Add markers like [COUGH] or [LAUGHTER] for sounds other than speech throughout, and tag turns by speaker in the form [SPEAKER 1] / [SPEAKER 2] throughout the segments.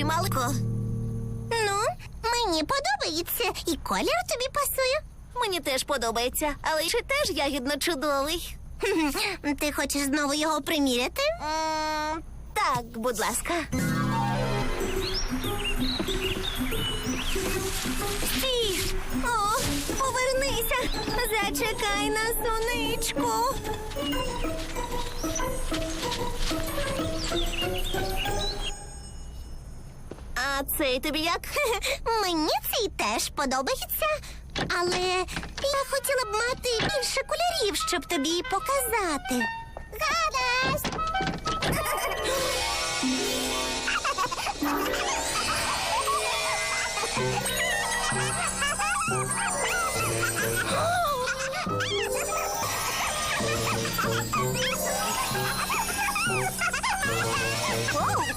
[SPEAKER 1] тобі малико?
[SPEAKER 2] Ну, мені подобається, і колір тобі пасує.
[SPEAKER 1] Мені теж подобається, але чи теж ягідно чудовий?
[SPEAKER 2] Ти хочеш знову його приміряти?
[SPEAKER 1] Так, будь ласка. О, повернися! Зачекай на сонечку. Цей тобі як? [LAUGHS]
[SPEAKER 2] Мені цей теж подобається. Але я хотіла б мати більше кольорів, щоб тобі показати. Гаразд.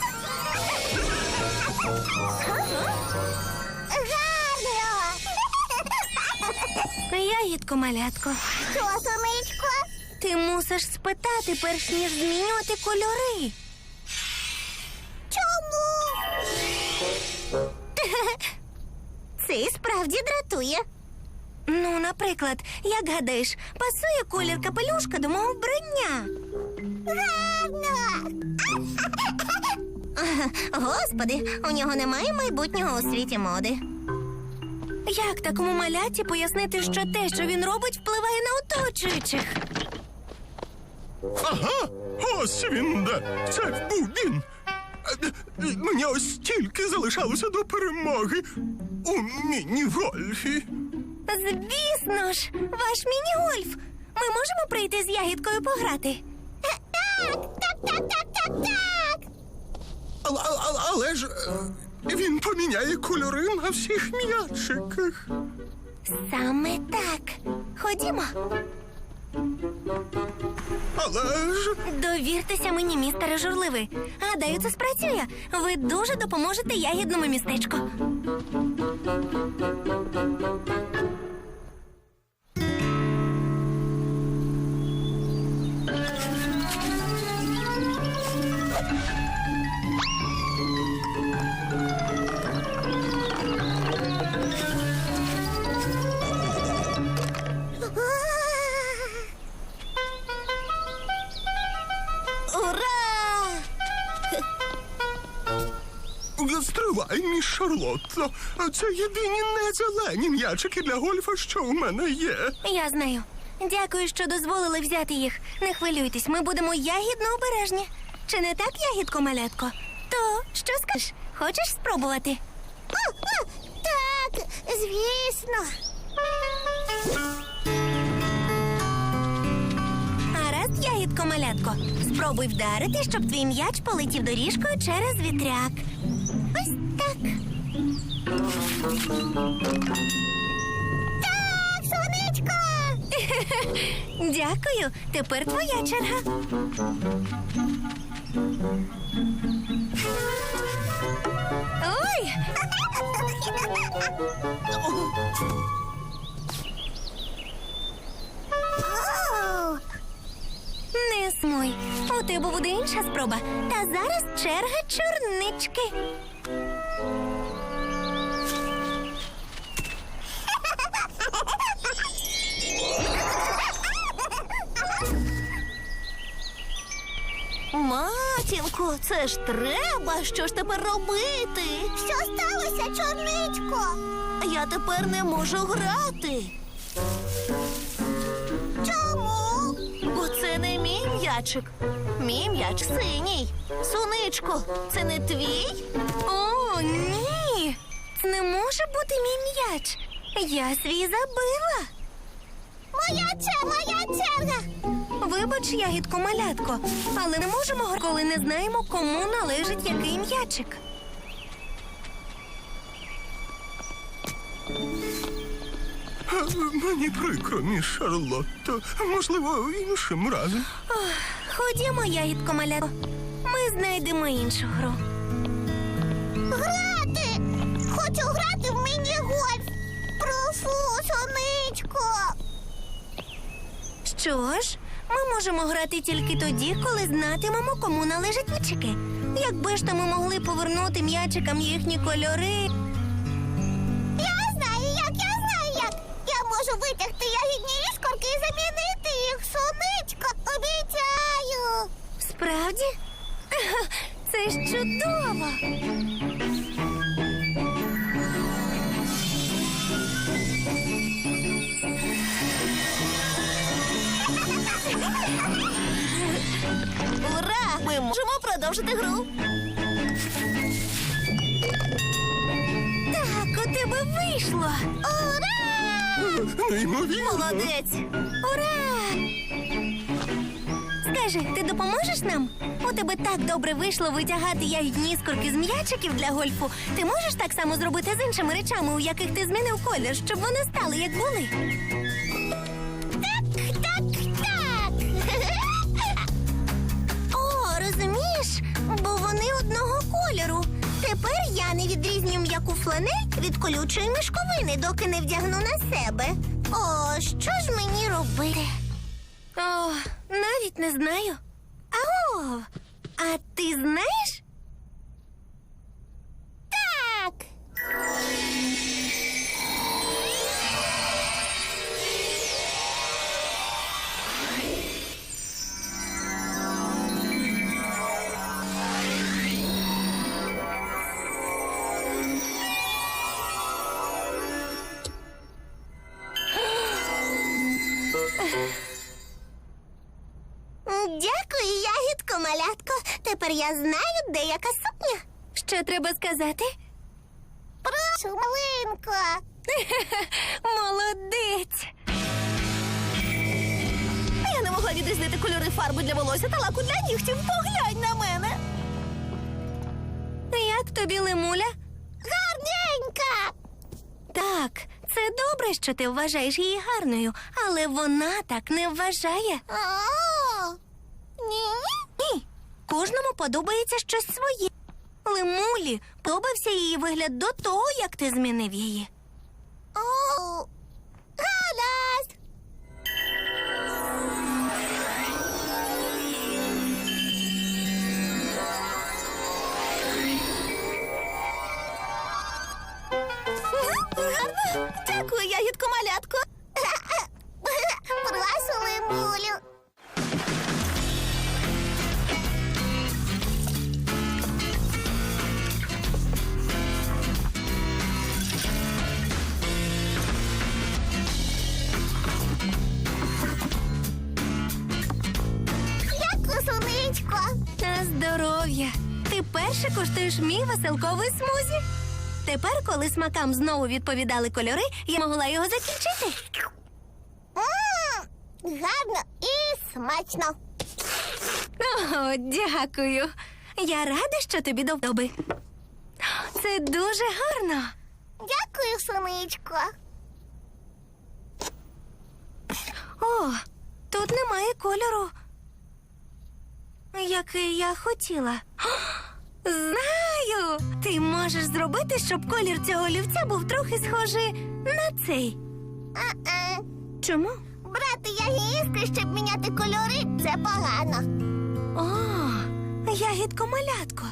[SPEAKER 2] [LAUGHS] Гарно.
[SPEAKER 1] Ягідко, малятко.
[SPEAKER 2] Що, сонечко?
[SPEAKER 1] Ти мусиш спитати, перш ніж змінювати кольори.
[SPEAKER 2] Чому? Це і справді дратує.
[SPEAKER 1] Ну, наприклад, як гадаєш, пасує колір капелюшка до мого вбрання.
[SPEAKER 2] Господи, у нього немає майбутнього у світі моди.
[SPEAKER 1] Як такому маляті пояснити, що те, що він робить, впливає на оточуючих?
[SPEAKER 3] Ага, ось він де. Це був він. Е, е, Мені ось тільки залишалося до перемоги у міні-гольфі.
[SPEAKER 1] Звісно ж, ваш міні-гольф. Ми можемо прийти з ягідкою пограти.
[SPEAKER 2] Так, так, так, так, так, так.
[SPEAKER 3] Але, але, але ж е, він поміняє кольори на всіх м'ячиках.
[SPEAKER 1] Саме так. Ходімо.
[SPEAKER 3] Але ж
[SPEAKER 1] Довіртеся мені, містере журливий. Гадаю, це спрацює. Ви дуже допоможете ягідному містечку.
[SPEAKER 3] Стривай, міс Шарлотто. Це єдині незелені м'ячики для гольфа, що у мене є.
[SPEAKER 1] Я знаю. Дякую, що дозволили взяти їх. Не хвилюйтесь, ми будемо ягідно обережні. Чи не так, ягідко малятко? То що скажеш? Хочеш спробувати?
[SPEAKER 2] Так, звісно.
[SPEAKER 1] Гаразд, ягідко малятко. Спробуй вдарити, щоб твій м'яч полетів доріжкою через вітряк.
[SPEAKER 2] Ось так. Так, сонечко. [LAUGHS]
[SPEAKER 1] Дякую. Тепер твоя черга. Ой! [LAUGHS] Не. У тебе буде інша спроба. Та зараз черга чорнички. Матінко, це ж треба. Що ж тепер робити?
[SPEAKER 2] Що сталося, чорничко?
[SPEAKER 1] Я тепер не можу грати. Мій м'ячик. Мій м'яч синій. Сонечко, це не твій? О, ні. Це не може бути мій м'яч. Я свій забила.
[SPEAKER 2] Моя черга, моя черга.
[SPEAKER 1] Вибач, ягідко малятко, але не можемо, коли не знаємо, кому належить який м'ячик.
[SPEAKER 3] Мені прикро, міс Шарлотто. Можливо, іншим разом.
[SPEAKER 1] Ходімо, ягідко малятко. Ми знайдемо іншу гру.
[SPEAKER 2] Грати! Хочу грати в міні-гольф. Прошу, сонечко.
[SPEAKER 1] Що ж, ми можемо грати тільки тоді, коли знатимемо, кому належать м'ячики. Якби ж то ми могли повернути м'ячикам їхні кольори.
[SPEAKER 2] Можу витягти ягідні іскорки і замінити їх. Сонечко, обіцяю.
[SPEAKER 1] Справді? [LAUGHS] Це ж чудово. Ура! Ми можемо продовжити гру. Так, у тебе вийшло. Ура!
[SPEAKER 3] Неймовірно.
[SPEAKER 1] Молодець! Ура! Скажи, ти допоможеш нам? У тебе так добре вийшло витягати ягідні іскорки з м'ячиків для гольфу. Ти можеш так само зробити з іншими речами, у яких ти змінив колір, щоб вони стали як були.
[SPEAKER 2] Тепер я не відрізню м'яку фланель від колючої мішковини, доки не вдягну на себе. О, що ж мені робити?
[SPEAKER 1] О, навіть не знаю. О, а ти знаєш?
[SPEAKER 2] Тепер я знаю, де яка сукня.
[SPEAKER 1] Що треба сказати?
[SPEAKER 2] Прошу, малинко. [LAUGHS]
[SPEAKER 1] Молодець! Я не могла відрізнити кольори фарби для волосся та лаку для нігтів. Поглянь на мене. Як тобі, Лемуля?
[SPEAKER 2] Гарненька.
[SPEAKER 1] Так, це добре, що ти вважаєш її гарною, але вона так не вважає.
[SPEAKER 2] Ні,
[SPEAKER 1] кожному подобається щось своє. Лемулі подобався її вигляд до того, як ти змінив її.
[SPEAKER 2] О, гаразд.
[SPEAKER 1] Гарно. Дякую, ягідко малятко. Здоров'я. Ти перше коштуєш мій веселковий смузі. Тепер, коли смакам знову відповідали кольори, я могла його закінчити.
[SPEAKER 2] М, Гарно і смачно.
[SPEAKER 1] О, дякую. Я рада, що тобі до вподоби. Це дуже гарно.
[SPEAKER 2] Дякую, сонечко.
[SPEAKER 1] О, тут немає кольору. Який я хотіла. [GASPS] Знаю! Ти можеш зробити, щоб колір цього олівця був трохи схожий на цей.
[SPEAKER 2] А-а.
[SPEAKER 1] Чому?
[SPEAKER 2] Брати ягідки, щоб міняти кольори, це погано.
[SPEAKER 1] О, ягідко малятко.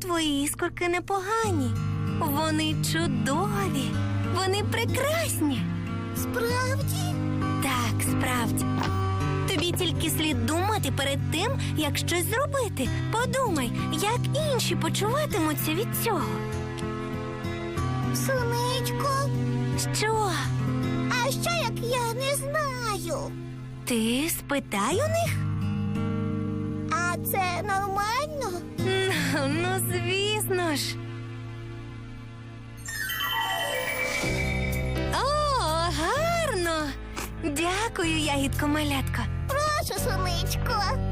[SPEAKER 1] Твої іскорки непогані. Вони чудові. Вони прекрасні.
[SPEAKER 2] Справді?
[SPEAKER 1] Так, справді. Тобі тільки слід думати перед тим, як щось зробити. Подумай, як інші почуватимуться від цього.
[SPEAKER 2] Сонечко,
[SPEAKER 1] Що?
[SPEAKER 2] а що як я не знаю?
[SPEAKER 1] Ти спитай у них?
[SPEAKER 2] А це нормально?
[SPEAKER 1] Ну, ну звісно ж. О, гарно. Дякую, ягідко малятко. and